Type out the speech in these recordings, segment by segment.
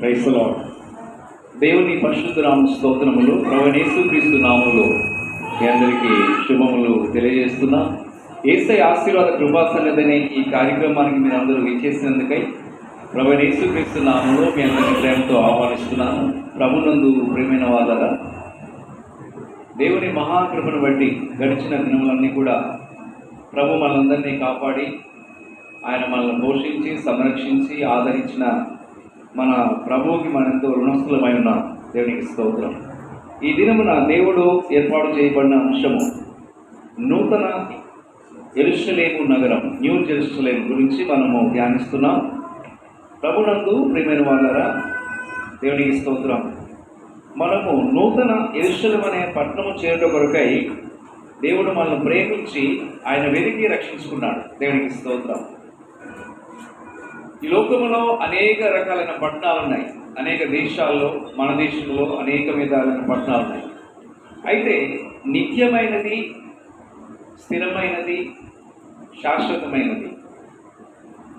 క్రైస్తలో దేవుని పరిశుద్ధరామ స్తోత్రములు ప్రవణేశు క్రీస్తు నాములు మీ అందరికీ శుభములు తెలియజేస్తున్నా. ఏసై ఆశీర్వాద కృపా సన్నదనే ఈ కార్యక్రమానికి మీరు అందరూ విచ్చేసినందుకై ప్రవణేశు క్రీస్తు నామములో మీ అందరిని ప్రేమతో ఆహ్వానిస్తున్నాను. ప్రభునందు ప్రేమైన వాళ్ళరా దేవుని మహాకృపను బట్టి గడిచిన దినములన్నీ కూడా ప్రభు మనందరినీ కాపాడి ఆయన మనల్ని పోషించి సంరక్షించి ఆదరించిన మన ప్రభువుకి మనం ఎంతో రుణస్థులమై ఉన్నాం. దేవునికి స్తోత్రం. ఈ దినమున దేవుడు ఏర్పాటు చేయబడిన అంశము నూతన ఎరుషలేము నగరం న్యూ జెరూసలేం గురించి మనము ధ్యానిస్తున్నాం. ప్రభునందు ప్రియమైన వాళ్ళరా దేవునికి స్తోత్రం. మనము నూతన ఎరుషలం అనే పట్టణము చేరుట కొరకై దేవుడు మనల్ని ప్రేమించి ఆయన వెలిగి రక్షించుకున్నాడు. దేవునికి స్తోత్రం. ఈ లోకంలో అనేక రకాలైన పట్టణాలు ఉన్నాయి. అనేక దేశాల్లో మన దేశంలో అనేక విధాలైన పట్టణాలు ఉన్నాయి. అయితే నిత్యమైనది స్థిరమైనది శాశ్వతమైనది.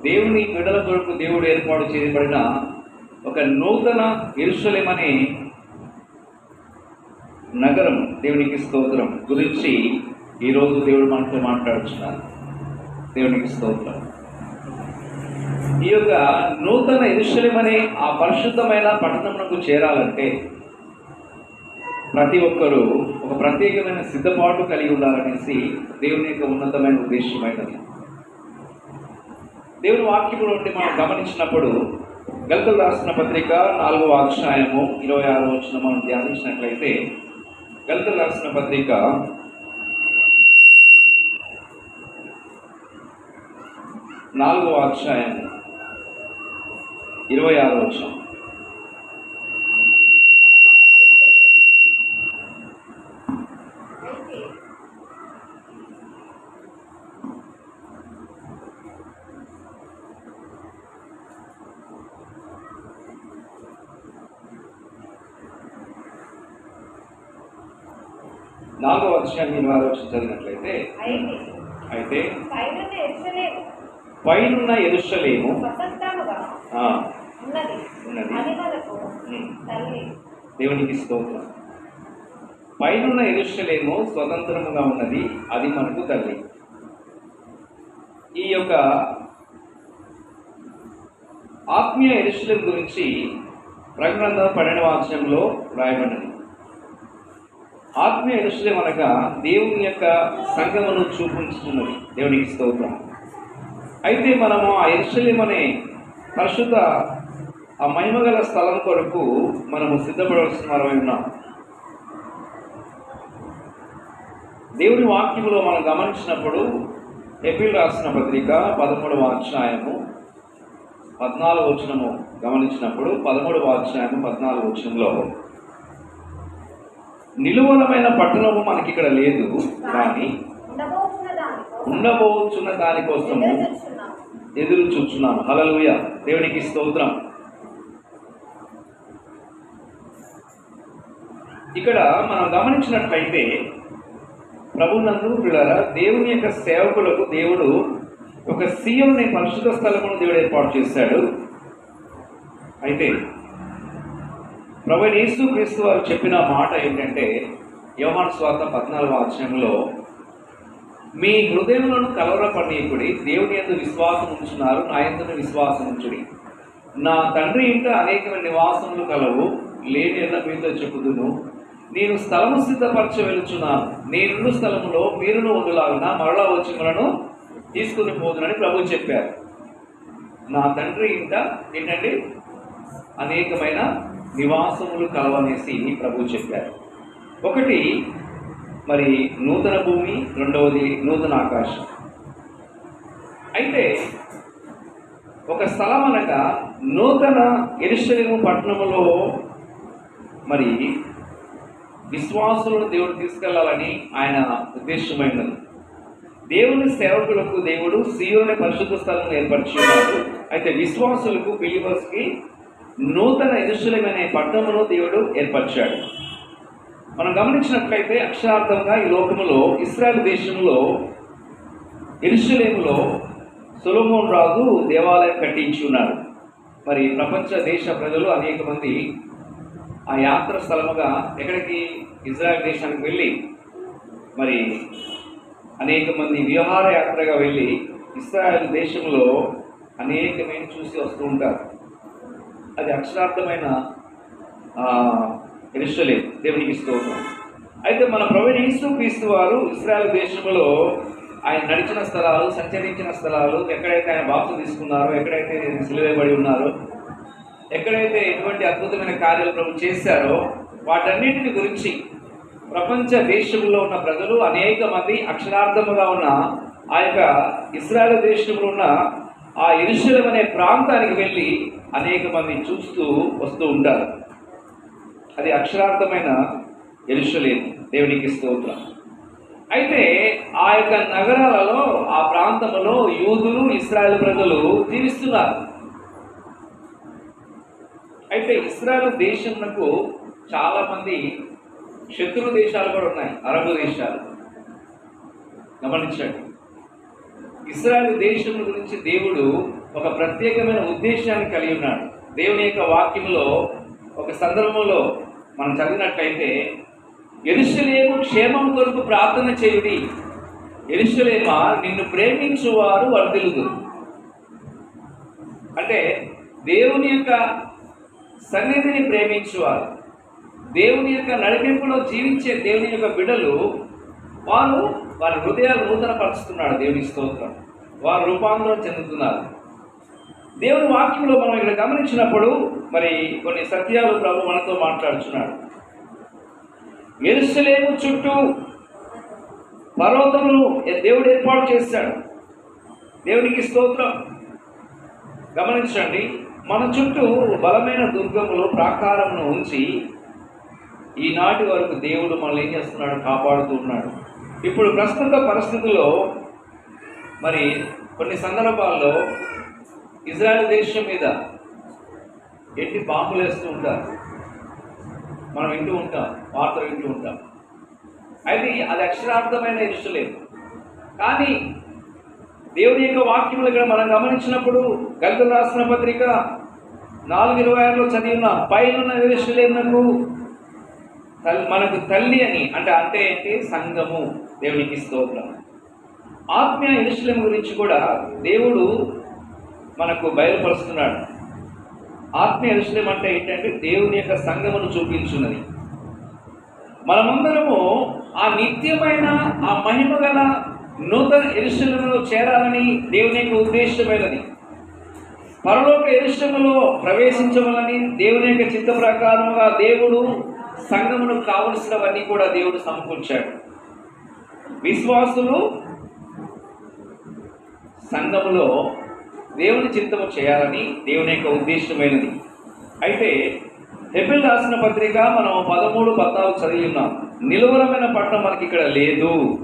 దేవుని విడల కొరకు దేవుడు ఏర్పాటు చేయబడిన ఒక నూతన ఎరుసలేం నగరం దేవునికి స్తోత్రం గురించి ఈరోజు దేవుడు మనతో మాట్లాడుచున్నారు దేవునికి స్తోత్రం. ఈ యొక్క నూతన ఎరుశలేం అనే ఆ పరిశుద్ధమైన పట్టణమునకు చేరాలంటే ప్రతి ఒక్కరూ ఒక ప్రత్యేకమైన సిద్ధపాటు కలిగి ఉండాలనేసి దేవుని యొక్క ఉన్నతమైన ఉద్దేశమైనది దేవుని వాక్యము నుండి మనం గమనించినప్పుడు గల్కలు రాసిన పత్రిక నాలుగవ అధ్యాయము ఇరవై ఆరు వచ్చిన మనం ధ్యానించినట్లయితే గల్కలు రాసిన పత్రిక నాలుగవ అధ్యాయము. ఇరవై ఆరు వచ్చిన. ఆరు వచ్చిన చదివినట్లయితే అయితే అయితే పైనున్న ఎరుషలేము. ఉన్నది. దేవునికి స్తోత్రం. పైనున్న ఎరుషలేము స్వతంత్రముగా ఉన్నది. అది మనకు తల్లి. ఈ యొక్క ఆత్మీయ ఎరుషలేం గురించి ప్రకటన పన్నెండవ వాక్యంలో రాయబడినది. ఆత్మీయ ఎరుషలేం అనగా దేవుని యొక్క సంగమును చూపించుతున్నది. దేవునికి స్తోత్రం. అయితే మనము ఆ ఎరుషలేం అనే పరిశుద్ధ ఆ మహిమగల స్థలం కొరకు మనము సిద్ధపడవలసిన వారమై ఉన్నాం. దేవుని వాక్యములో మనం గమనించినప్పుడు ఎపిల్ రాసిన పత్రిక పదమూడవ అధ్యాయము పద్నాలుగు వచనము గమనించినప్పుడు పదమూడవ అధ్యాయము పద్నాలుగు వచనంలో నిలువలమైన పట్టణము మనకి ఇక్కడ లేదు కానీ ఉండబోతున్న దానికోసము ఎదురు చూస్తున్నాము. హలలుయ దేవునికి స్తోత్రం. ఇక్కడ మనం గమనించినట్లయితే ప్రభునందు పిల్లరా దేవుని యొక్క సేవకులకు దేవుడు ఒక సీఎంని పరిశుద్ధ స్థలమును దేవుడు ఏర్పాటు చేశాడు. అయితే ప్రభు యేసు క్రీస్తు వారు చెప్పిన మాట ఏంటంటే యోహాన్ స్వాత పద్నాలుగు అధ్యాయంలో మీ హృదయములను కలవరపడనీయకుడి దేవుని ఎందు విశ్వాసం ఉంచున్నారు నా ఎందు విశ్వాసం ఉంచుడి నా తండ్రి ఇంట అనేకమైన నివాసములు కలవు లేని ఎన్న మీతో చెప్పుదును. నేను స్థలము సిద్ధపరచ వెళుచున్నాను నేనున్న స్థలములో మీరును ఉండులాగున మరలా వచ్చి మనను తీసుకుని పోదునని ప్రభు చెప్పారు. నా తండ్రి ఇంట ఏంటండి? అనేకమైన నివాసములు కలవనేసి ప్రభు చెప్పారు. ఒకటి మరి నూతన భూమి రెండవది నూతన ఆకాశం. అయితే ఒక స్థలం అనగా నూతన ఎరుషలేము పట్టణంలో మరి విశ్వాసులను దేవుడు తీసుకెళ్ళాలని ఆయన ఉద్దేశమైనది దేవుని సేవకులకు దేవుడు సీయోని పరిశుద్ధ స్థలం ఏర్పరచున్నాడు అయితే విశ్వాసులకు బిలీవర్స్కి నూతన ఎరుషలేం అనే పట్టణమును దేవుడు ఏర్పరిచాడు. మనం గమనించినట్లయితే అక్షరార్థంగా ఈ లోకములో ఇస్రాయల్ దేశంలో ఎరుషులేములో సొలొమోన్ రాజు దేవాలయం కట్టించి ఉన్నారు మరి ప్రపంచ దేశ ప్రజలు అనేక మంది ఆ యాత్ర స్థలముగా ఎక్కడికి? ఇజ్రాయెల్ దేశానికి వెళ్ళి మరి అనేక మంది విహార యాత్రగా వెళ్ళి ఇస్రాయల్ దేశంలో అనేకమైన చూసి వస్తూ ఉంటారు. అది అక్షరార్థమైన ఎరుసలే దేవునికి స్తోత్రం. అయితే మన ప్రవీణ యేసు క్రీస్తు వారు ఇస్రాయల్ దేశంలో ఆయన నడిచిన స్థలాలు సంచరించిన స్థలాలు ఎక్కడైతే ఆయన బాప్సు తీసుకున్నారో ఎక్కడైతే సిలువేయబడి ఉన్నారో ఎక్కడైతే ఎటువంటి అద్భుతమైన కార్యాలు ప్రభు చేశారో వాటన్నిటిని గురించి ప్రపంచ దేశంలో ఉన్న ప్రజలు అనేక మంది అక్షరార్థముగా ఉన్న ఆ యొక్క ఇస్రాయల్ దేశంలో ఉన్న ఆ ఇరుషులం అనే ప్రాంతానికి వెళ్ళి అనేక మంది చూస్తూ వస్తూ ఉంటారు. అది అక్షరార్థమైన ఎరుషలేం దేవునికి స్తోత్రం. అయితే ఆ యొక్క నగరాలలో ఆ ప్రాంతంలో యూదులు ఇస్రాయల్ ప్రజలు జీవిస్తున్నారు. అయితే ఇస్రాయల్ దేశంకు చాలా మంది శత్రు దేశాలు కూడా ఉన్నాయి. అరబు దేశాలు. గమనించండి. ఇస్రాయల్ దేశం గురించి దేవుడు ఒక ప్రత్యేకమైన ఉద్దేశాన్ని కలిగి ఉన్నాడు. దేవుని యొక్క వాక్యంలో ఒక సందర్భంలో మనం చదివినట్లయితే ఎరుసలేము క్షేమం కొరకు ప్రార్థన చేయుడి. ఎరుషలేమా నిన్ను ప్రేమించువారు వర్ధిల్లుదురు అంటే దేవుని యొక్క సన్నిధిని ప్రేమించువారు. దేవుని యొక్క నడిపింపులో జీవించే దేవుని యొక్క బిడలు వారు వారి హృదయాలు నూతనపరుచుతున్నాడు దేవుని స్తోత్రం. వారు రూపాంతరం చెందుతున్నారు. దేవుని వాక్యంలో మనం ఇక్కడ గమనించినప్పుడు మరి కొన్ని సత్యాలు ప్రభు మనతో మాట్లాడుచున్నాడు. ఎరుసలేము చుట్టూ పర్వతములు దేవుడు ఏర్పాటు చేశాడు. దేవునికి స్తోత్రం. గమనించండి మన చుట్టూ బలమైన దుర్గములు ప్రాకారమును ఉంచి ఈనాటి వరకు దేవుడు మనల్ని ఏం చేస్తున్నాడు? కాపాడుతూ ఉన్నాడు. ఇప్పుడు ప్రస్తుత పరిస్థితుల్లో మరి కొన్ని సందర్భాల్లో ఇజ్రాయెల్ దేశం మీద ఎట్టి బాంబులు వేస్తూ ఉంటారు? మనం వింటూ ఉంటాం వార్తలు వింటూ ఉంటాం. అయితే అది అక్షరార్థమైన ఇష్టలేదు కానీ దేవుని యొక్క వాక్యములు ఇక్కడ మనం గమనించినప్పుడు గల్గలు రాసిన పత్రిక నాలుగు ఇరవై ఆరులో చదివిన పైన ఇష్టలేనకు మనకు తల్లి అని అంటే అంటే ఏంటి? సంఘము దేవునికి స్తోత్రం. ఆత్మీయ ఎరుసలేం గురించి కూడా దేవుడు మనకు బయలుపరుస్తున్నాడు. ఆత్మీయ విషయం అంటే ఏంటంటే దేవుని యొక్క సంగమును చూపించున్నది. మనమందరము ఆ నిత్యమైన ఆ మహిమ గల నూతన ఎరుసలంలో చేరాలని దేవుని యొక్క ఉద్దేశమైనది. పరలోక ఎరుసములో ప్రవేశించవాలని దేవుని యొక్క చిత్త ప్రకారముగా దేవుడు సంఘమును కావలసినవన్నీ కూడా దేవుడు సమకూర్చాడు. విశ్వాసులు సంఘములో దేవుని చిత్తము చేయాలని దేవుని యొక్క ఉద్దేశమైనది. అయితే హెబిల్ రాసిన పత్రిక మనం పదమూడు పద్నాలుగు చదివి ఉన్నాం. నిలువరమైన పట్టణం మనకి ఇక్కడ లేదు.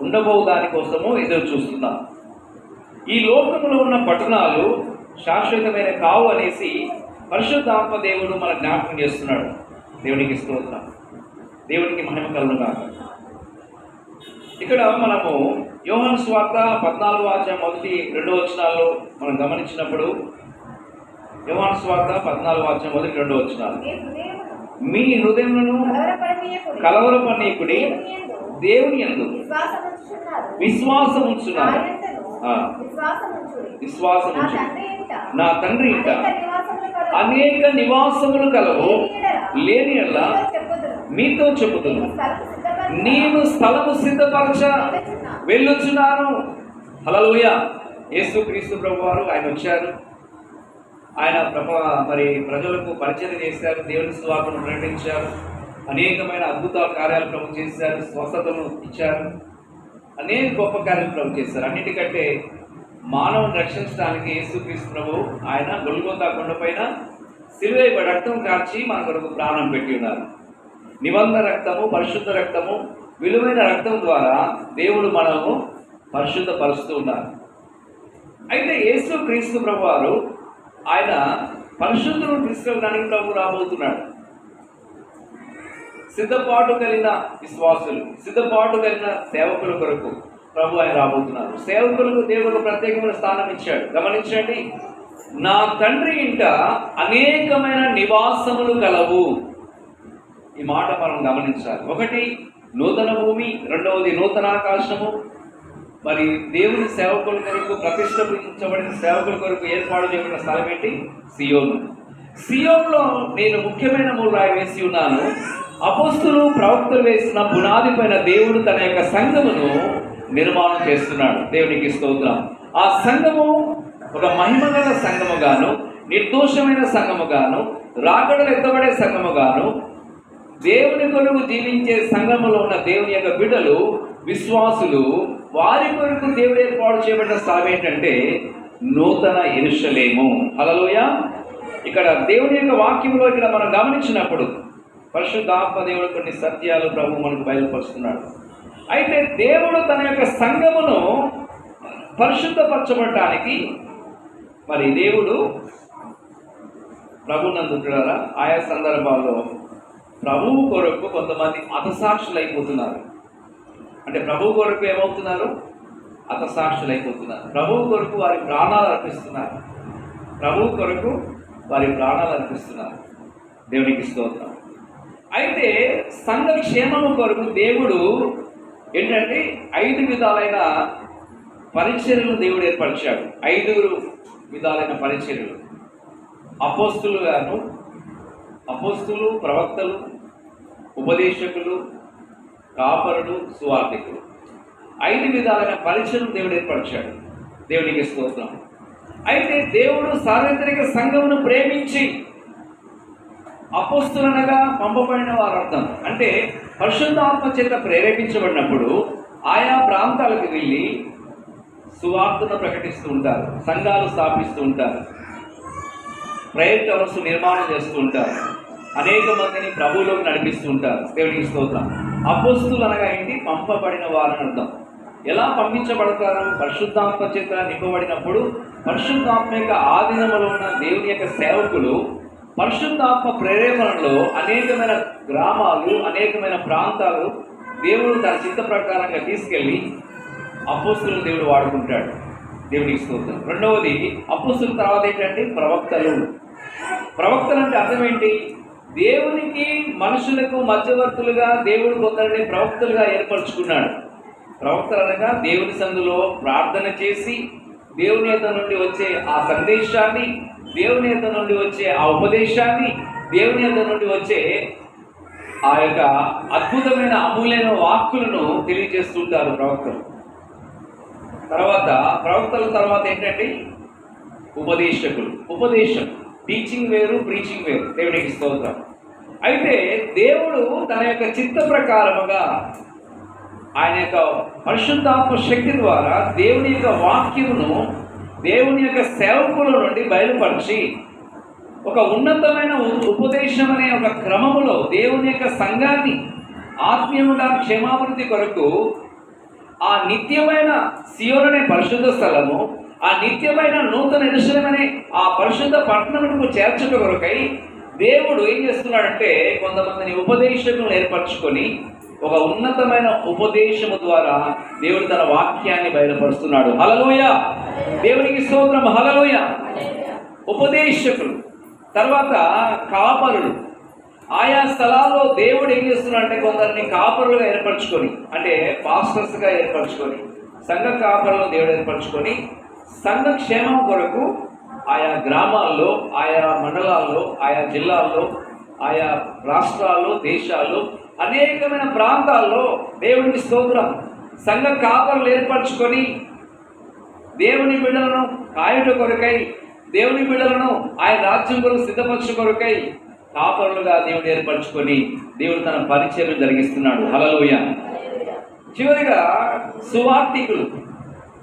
ఉండబో దానికోసము ఎదురు చూస్తున్నాం. ఈ లోకంలో ఉన్న పట్టణాలు శాశ్వతమైన కావు అనేసి పరిశుద్ధాత్మ దేవుడు మన జ్ఞాపకం చేస్తున్నాడు. దేవునికి స్తోత్రం. దేవునికి మహిమ కలుగు ఇక్కడ మనము యోహన్ స్వార్త పద్నాలుగు అధ్యాయం మొదటి రెండో వచనాల్లో మనం గమనించినప్పుడు యోహన్ స్వార్త పద్నాలుగు అధ్యాయం మొదటి రెండో వచనాలు. మీ హృదయములను కలవరపనీకుడి దేవుని ఎందు దేవుని యందు విశ్వాసం ఉంచున్నారు విశ్వాసం నా ఉంచు తండ్రి ఇంట నా తండ్రి ఇంట అనేక నివాసములు కలవు. లేని లేని మీతో చెబుతున్నాను నేను స్థలము సిద్ధపరచ వెళ్ళొచ్చున్నాను. హలలుయ యేసు క్రీస్తు ప్రభు వారు ఆయన వచ్చారు. ఆయన ప్రభ మరి ప్రజలకు పరిచయం చేశారు. దేవుని సువార్తను ప్రకటించారు. అనేకమైన అద్భుత కార్యాలు ప్రభు చేశారు. స్వస్థతను ఇచ్చారు. అనేక గొప్ప కార్యాలు ప్రభు చేశారు. అన్నిటికంటే మానవుని రక్షించడానికి యేసుక్రీస్తు ప్రభు ఆయన గొల్గొందా కొండపైన సిలువై రక్తం కార్చి మన కొరకు ప్రాణం పెట్టి ఉన్నారు. నిబంధన రక్తము పరిశుద్ధ రక్తము విలువైన రక్తం ద్వారా దేవుడు మనము పరిశుద్ధపరుస్తూ ఉన్నారు. అయితే యేసు క్రీస్తు ప్రభువారు ఆయన పరిశుద్ధులను తీసుకెళ్ళడానికి ప్రభు రాబోతున్నాడు. సిద్ధపాటు కలిగిన విశ్వాసులు సిద్ధపాటు కలిగిన సేవకుల కొరకు ప్రభు ఆయన రాబోతున్నారు. సేవకులకు దేవుడు ప్రత్యేకమైన స్థానం ఇచ్చాడు. గమనించండి నా తండ్రి ఇంట అనేకమైన నివాసములు కలవు. ఈ మాట మనం గమనించాలి. ఒకటి నూతన భూమి రెండవది నూతన ఆకాశము. మరి దేవుని సేవకుల కొరకు ప్రతిష్ఠించబడిన సేవకుల కొరకు ఏర్పాటు చేయబడిన స్థలం ఏంటి? సియోను. సియోన్లో నేను ముఖ్యమైన మూడు రాయి వేసి ఉన్నాను. అపోస్తులు ప్రవక్తలు వేసిన పునాది పైన దేవుడు తన యొక్క సంఘమును నిర్మాణం చేస్తున్నాడు. దేవునికి స్తోత్రం. ఆ సంఘము ఒక మహిమగల సంఘముగాను నిర్దోషమైన సంఘముగాను రాకడలు ఎత్తబడే సంఘముగాను దేవుని కొరకు జీవించే సంఘములో ఉన్న దేవుని యొక్క బిడ్డలు విశ్వాసులు వారి కొరకు దేవుడు ఏర్పాటు చేయబడిన స్థలం ఏంటంటే నూతన ఎరుషలేము. అలలోయ ఇక్కడ దేవుని యొక్క వాక్యంలో ఇక్కడ మనం గమనించినప్పుడు పరిశుద్ధాత్మ దేవుడు కొన్ని సత్యాలు ప్రభు మనకు బయలుపరుస్తున్నాడు. అయితే దేవుడు తన యొక్క సంఘమును పరిశుద్ధపరచబడటానికి మరి దేవుడు ప్రభునందుకున్నారా ఆయా సందర్భాల్లో ప్రభువు కొరకు కొంతమంది అతసాక్షులు అయిపోతున్నారు అంటే ప్రభువు కొరకు ఏమవుతున్నారు? అతసాక్షులు అయిపోతున్నారు ప్రభువు కొరకు వారి ప్రాణాలు అర్పిస్తున్నారు. ప్రభువు కొరకు వారి ప్రాణాలు అర్పిస్తున్నారు. దేవునికి స్తోత్రం. అయితే సంఘ క్షేమము కొరకు దేవుడు ఏంటంటే ఐదు విధాలైన పరిచర్యలు దేవుడు ఏర్పరిచాడు. ఐదుగురు విధాలైన పరిచర్యలు. అపోస్తులు గాను అపోస్తులు ప్రవక్తలు ఉపదేశకులు కాపరులు సువార్థికులు. ఐదు విధాలైన పరిచయం దేవుడు ఏర్పరిచాడు. దేవునికి స్తోత్రం. అయితే దేవుడు సార్వత్రిక సంఘమును ప్రేమించి అపోస్తులనగా పంపబడిన వారు అర్థం అంటే పరిశుద్ధాత్మ చేత ప్రేరేపించబడినప్పుడు ఆయా ప్రాంతాలకు వెళ్ళి సువార్తను ప్రకటిస్తూ ఉంటారు సంఘాలు స్థాపిస్తూ ఉంటారు ప్రేయర్ టవర్స్ నిర్మాణం చేస్తూ ఉంటారు. అనేక మందిని ప్రభువులోకి నడిపిస్తూ ఉంటారు. దేవుడికి స్తోత్రం. అపోస్తులు అనగా ఏంటి? పంపబడిన వారని అర్థం. ఎలా పంపించబడతారు? పరిశుద్ధాత్మ చేత నింపబడినప్పుడు పరిశుద్ధాత్మ యొక్క ఆధీనంలో ఉన్న దేవుని యొక్క సేవకులు పరిశుద్ధాత్మ ప్రేరేపణలో అనేకమైన గ్రామాలు అనేకమైన ప్రాంతాలు దేవుడు తన చిత్త ప్రకారంగా తీసుకెళ్ళి అపోస్తులను దేవుడు వాడుకుంటాడు. దేవుడికి స్తోత్రం. రెండవది అపోస్తుల తర్వాత ఏంటంటే ప్రవక్తలు. ప్రవక్తలు అంటే అర్థం ఏంటి? దేవునికి మనుషులకు మధ్యవర్తులుగా దేవుడు కొందరిని ప్రవక్తలుగా ఏర్పరచుకున్నాడు. ప్రవక్తలు అనగా దేవుని సందులో ప్రార్థన చేసి దేవుని యొక్క నుండి వచ్చే ఆ సందేశాన్ని దేవుని యొక్క నుండి వచ్చే ఆ ఉపదేశాన్ని దేవుని యొక్క నుండి వచ్చే ఆ యొక్క అద్భుతమైన అమూల్యమైన వాక్కులను తెలియజేస్తుంటారు ప్రవక్తలు. తర్వాత ప్రవక్తల తర్వాత ఏంటంటే ఉపదేశకులు. ఉపదేశం. టీచింగ్ వేరు ప్రీచింగ్ వేరు. దేవునికి స్తోత్రం. అయితే దేవుడు తన యొక్క చిత్త ప్రకారముగా ఆయన యొక్క పరిశుద్ధాత్మ శక్తి ద్వారా దేవుని యొక్క వాక్యమును దేవుని యొక్క సేవకుల నుండి బయలుపరిచి ఒక ఉన్నతమైన ఉపదేశం అనే ఒక క్రమములో దేవుని యొక్క సంఘాన్ని ఆత్మీయముగా క్షేమాభివృద్ధి కొరకు ఆ నిత్యమైన సియోలనే పరిశుద్ధ స్థలము ఆ నిత్యమైన నూతన నిశ్చయమనే ఆ పరిశుద్ధ పట్టణమునకు చేర్చుట కొరకై దేవుడు ఏం చేస్తున్నాడంటే కొంతమందిని ఉపదేశకులను ఏర్పరచుకొని ఒక ఉన్నతమైన ఉపదేశము ద్వారా దేవుడు తన వాక్యాన్ని బయలుపరుస్తున్నాడు. హలలోయ దేవునికి స్తోత్రం. హలలోయ ఉపదేశకులు తర్వాత కాపరులు. ఆయా స్థలాల్లో దేవుడు ఏం చేస్తున్నాడంటే కొందరిని కాపరులుగా ఏర్పరచుకొని అంటే పాస్టర్స్గా ఏర్పరచుకొని సంఘ కాపరులను దేవుడు ఏర్పరచుకొని సంఘ క్షేమం కొరకు ఆయా గ్రామాల్లో ఆయా మండలాల్లో ఆయా జిల్లాల్లో ఆయా రాష్ట్రాల్లో దేశాల్లో అనేకమైన ప్రాంతాల్లో దేవునికి స్తోత్రం. సంఘ కాపరులు ఏర్పరచుకొని దేవుని బిడ్డలను కాయుట కొరకై దేవుని బిడ్డలను ఆయన రాజ్యం కొరకు సిద్ధపరచు కొరకై కాపరులుగా దేవుడు ఏర్పరచుకొని దేవుడు తన పరిచయం జరిగిస్తున్నాడు. హలలోయ చివరిగా సువార్థికులు.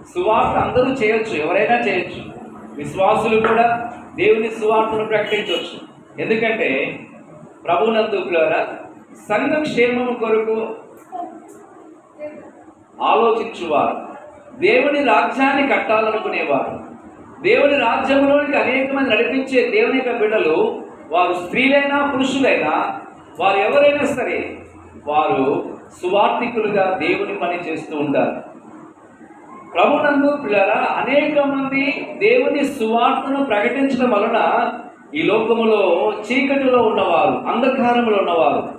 సువార్త అందరూ చేయొచ్చు ఎవరైనా చేయొచ్చు. విశ్వాసులు కూడా దేవుని సువార్తను ప్రకటించవచ్చు ఎందుకంటే ప్రభునందుకులారా సంఘ క్షేమము కొరకు ఆలోచించువారు. దేవుని రాజ్యాన్ని కట్టాలనుకునేవారు. దేవుని రాజ్యంలోనికి అనేక మంది నడిపించే దేవుని యొక్క బిడ్డలు వారు స్త్రీలైనా పురుషులైనా వారు ఎవరైనా సరే వారు సువార్థికులుగా దేవుని పని చేస్తూ ఉంటారు. ప్రభునందు పిల్లరా అనేక మంది దేవుని సువార్తను ప్రకటించడం వలన ఈ లోకములో చీకటిలో ఉన్నవారు అంధకారంలో ఉన్నవారు.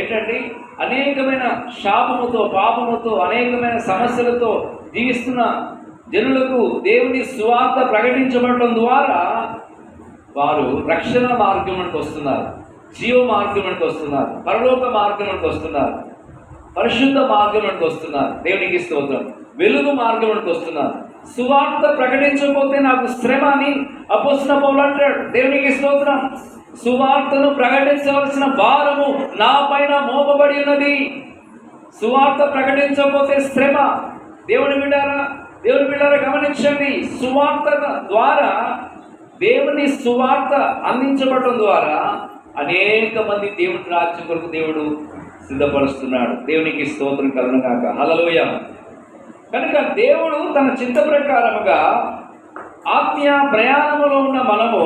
ఏంటండి అనేకమైన శాపముతో పాపముతో అనేకమైన సమస్యలతో జీవిస్తున్న జనులకు దేవుని సువార్త ప్రకటించబడటం ద్వారా వారు రక్షణ మార్గంలోకి వస్తున్నారు. జీవ మార్గంలోకి వస్తున్నారు. పరలోక మార్గంలోకి వస్తున్నారు. పరిశుద్ధ మార్గంలోకి వస్తున్నారు. దేవునికి స్తోత్రం. వెలుగు మార్గంలోకి వస్తున్నారు. సువార్త ప్రకటించకపోతే నాకు శ్రమ అని అపోసిన పౌలు అంటాడు. దేవునికి స్తోత్రం. సువార్తను ప్రకటించవలసిన భారము నా పైన మోపబడి ఉన్నది. సువార్త ప్రకటించకపోతే శ్రమ. దేవుని బిడ్డారా దేవుని బిడ్డారా గమనించండి. సువార్త ద్వారా దేవుని సువార్త అందించబడటం ద్వారా అనేక మంది దేవుని రాజ్యం కొరకు దేవుడు సిద్ధపరుస్తున్నాడు. దేవునికి స్తోత్రం కలను కాక హలలోయ కనుక దేవుడు తన చిత్త ప్రకారముగా ఆత్మీయ ప్రయాణములో ఉన్న మనము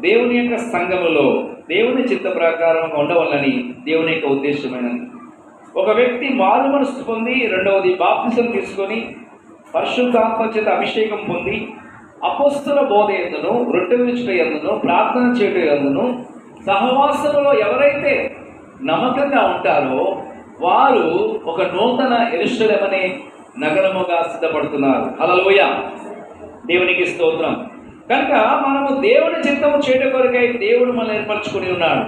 దేవుని యొక్క సంఘములో దేవుని చిత్త ప్రకారంగా ఉండవాలని దేవుని యొక్క ఉద్దేశమైనది. ఒక వ్యక్తి మారు మనసు పొంది రెండవది బాప్తిసం తీసుకొని పరిశుద్ధాత్మ చేత అభిషేకం పొంది అపస్తుల బోధ ఎందును రొట్టె ఎందును ప్రార్థన చేయడం ఎందును సహవాసములో ఎవరైతే నమ్మకంగా ఉంటారో వారు ఒక నూతన ఎరుషులమనే నగరముగా సిద్ధపడుతున్నారు. హలలోయ దేవునికి స్తోత్రం. కనుక మనము దేవుని చిత్తము చేయట కొరకై దేవుడు మనల్ని ఏర్పరచుకొని ఉన్నాడు.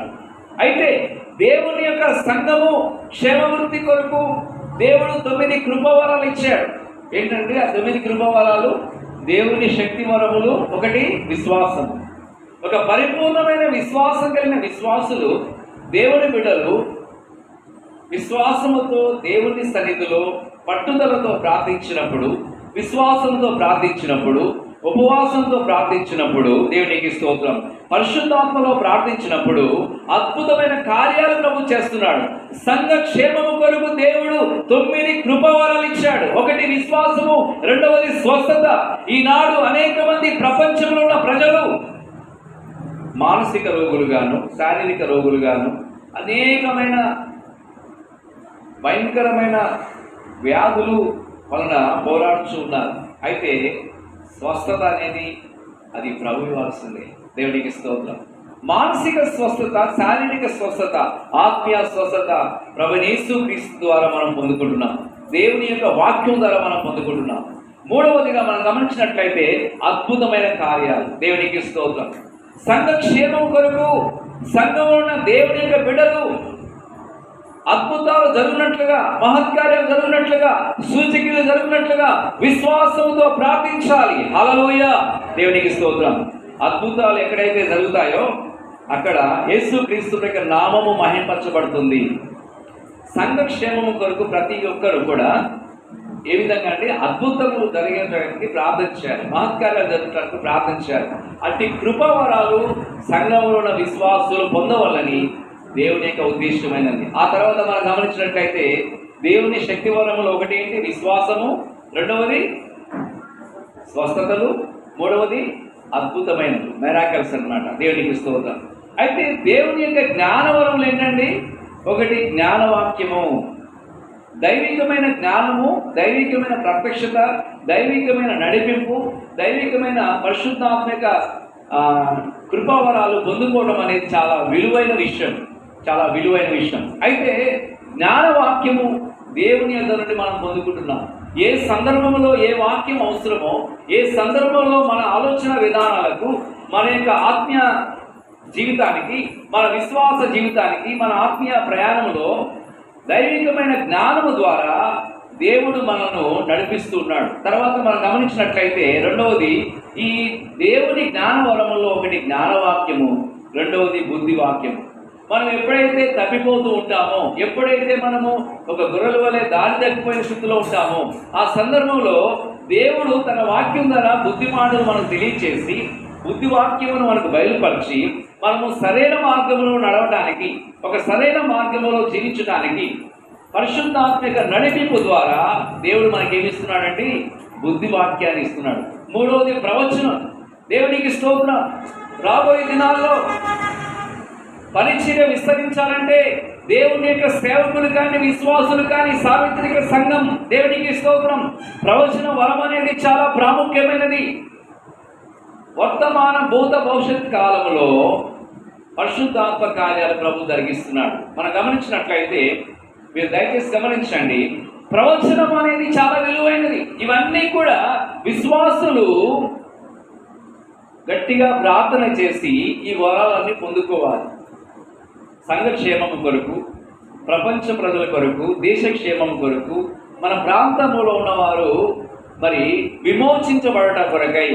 అయితే దేవుని యొక్క సంఘము క్షేమవృత్తి కొరకు దేవుడు తొమ్మిది కృపవరాలు ఇచ్చాడు. ఏంటంటే ఆ తొమ్మిది కృపవరాలు దేవుని శక్తి వరములు ఒకటి విశ్వాసం ఒక పరిపూర్ణమైన విశ్వాసం కలిగిన విశ్వాసులు దేవుని బిడ్డలు విశ్వాసముతో దేవుని సన్నిధిలో పట్టుదలతో ప్రార్థించినప్పుడు విశ్వాసంతో ప్రార్థించినప్పుడు ఉపవాసంతో ప్రార్థించినప్పుడు దేవునికి స్తోత్రం. పరిశుద్ధాత్మలో ప్రార్థించినప్పుడు అద్భుతమైన కార్యాలు ప్రభు చేస్తున్నాడు. సంఘ క్షేమము కొరకు దేవుడు తొమ్మిది కృపవరాలు ఇచ్చాడు. ఒకటి విశ్వాసము రెండవది స్వస్థత. ఈనాడు అనేక మంది ప్రపంచంలో ఉన్న ప్రజలు మానసిక రోగులుగాను శారీరక రోగులుగాను అనేకమైన భయంకరమైన వ్యాధులు వలన పోరాడుచు ఉన్నారు. అయితే స్వస్థత అనేది అది ప్రభు ఇవ్వాల్సిందే. దేవునికి స్తోత్రం. మానసిక స్వస్థత శారీరక స్వస్థత ఆత్మీయ స్వస్థత ప్రభునేసు క్రీస్తు ద్వారా మనం పొందుకుంటున్నాం. దేవుని యొక్క వాక్యం ద్వారా మనం పొందుకుంటున్నాం. మూడవదిగా మనం గమనించినట్లయితే అద్భుతమైన కార్యాలు. దేవునికి స్తోత్రం. సంఘ క్షేమం కొరకు సంఘం ఉన్న దేవుని యొక్క బిడ్డలు అద్భుతాలు జరిగినట్లుగా మహత్కార్యాలు జరిగినట్లుగా సూచకులు జరిగినట్లుగా విశ్వాసంతో ప్రార్థించాలి. హలలోయ దేవునికి స్తోత్రం. అద్భుతాలు ఎక్కడైతే జరుగుతాయో అక్కడ యేసు క్రీస్తు యొక్క నామము మహింపరచబడుతుంది. సంఘక్షేమము కొరకు ప్రతి ఒక్కరు కూడా ఏ విధంగా అంటే అద్భుతములు జరిగేటానికి ప్రార్థించారు. మహత్కార్యాలు జరగడానికి ప్రార్థించారు. అట్టి కృపవరాలు సంఘంలో ఉన్న విశ్వాసులు పొందవాలని దేవుని యొక్క ఉద్దేశమైనది. ఆ తర్వాత మనం గమనించినట్లయితే దేవుని శక్తి వరములు ఒకటి ఏంటి? విశ్వాసము. రెండవది స్వస్థతలు. మూడవది అద్భుతమైనది. మెరాకల్స్ అన్నమాట. దేవునికి స్తోత్రం. అయితే దేవుని యొక్క జ్ఞానవరములు ఏంటండి? ఒకటి జ్ఞానవాక్యము. దైవికమైన జ్ఞానము దైవికమైన ప్రత్యక్షత దైవికమైన నడిపింపు దైవికమైన పరిశుద్ధాత్మక కృపావరాలు పొందుకోవడం అనేది చాలా విలువైన విషయం. చాలా విలువైన విషయం. అయితే జ్ఞానవాక్యము దేవుని నుండి మనం పొందుకుంటున్నాం. ఏ సందర్భంలో ఏ వాక్యం అవసరమో ఏ సందర్భంలో మన ఆలోచన విధానాలకు మన యొక్క ఆత్మీయ జీవితానికి మన విశ్వాస జీవితానికి మన ఆత్మీయ ప్రయాణంలో దైవికమైన జ్ఞానము ద్వారా దేవుడు మనను నడిపిస్తూ ఉన్నాడు. తర్వాత మనం గమనించినట్లయితే రెండవది ఈ దేవుని జ్ఞానవరములో ఒకటి జ్ఞానవాక్యము రెండవది బుద్ధి వాక్యము మనం ఎప్పుడైతే తప్పిపోతూ ఉంటామో ఎప్పుడైతే మనము ఒక గొర్రెల వలె దారి తప్పిపోయిన స్థితిలో ఉంటామో ఆ సందర్భంలో దేవుడు తన వాక్యం ద్వారా బుద్ధిమాటలు మనకు తెలియచేసి బుద్ధి వాక్యమును మనకు బయలుపరిచి మనము సరైన మార్గంలో నడవడానికి ఒక సరైన మార్గంలో జీవించడానికి పరిశుద్ధాత్మిక నడిపింపు ద్వారా దేవుడు మనకేమిస్తున్నాడండి ఏమి బుద్ధి వాక్యాన్ని ఇస్తున్నాడు. మూడవది ప్రవచనం. దేవునికి స్తోత్రం. రాబోయే దినాల్లో పరిచర్య విస్తరించాలంటే దేవుని యొక్క సేవకులు కానీ విశ్వాసులు కానీ సార్వత్రిక సంఘం దేవునికి స్తోత్రం. ప్రవచన వరం అనేది చాలా ప్రాముఖ్యమైనది. వర్తమాన భూత భవిష్యత్ కాలంలో పరిశుద్ధాత్మ కార్యాలు ప్రభు జరిగిస్తున్నాడు. మనం గమనించినట్లయితే మీరు దయచేసి గమనించండి. ప్రవచనం అనేది చాలా విలువైనది. ఇవన్నీ కూడా విశ్వాసులు గట్టిగా ప్రార్థన చేసి ఈ వరాలన్నీ పొందుకోవాలి. సంఘక్షేమం కొరకు ప్రపంచ ప్రజల కొరకు దేశక్షేమం కొరకు మన ప్రాంతంలో ఉన్నవారు మరి విమోచించబడట కొరకై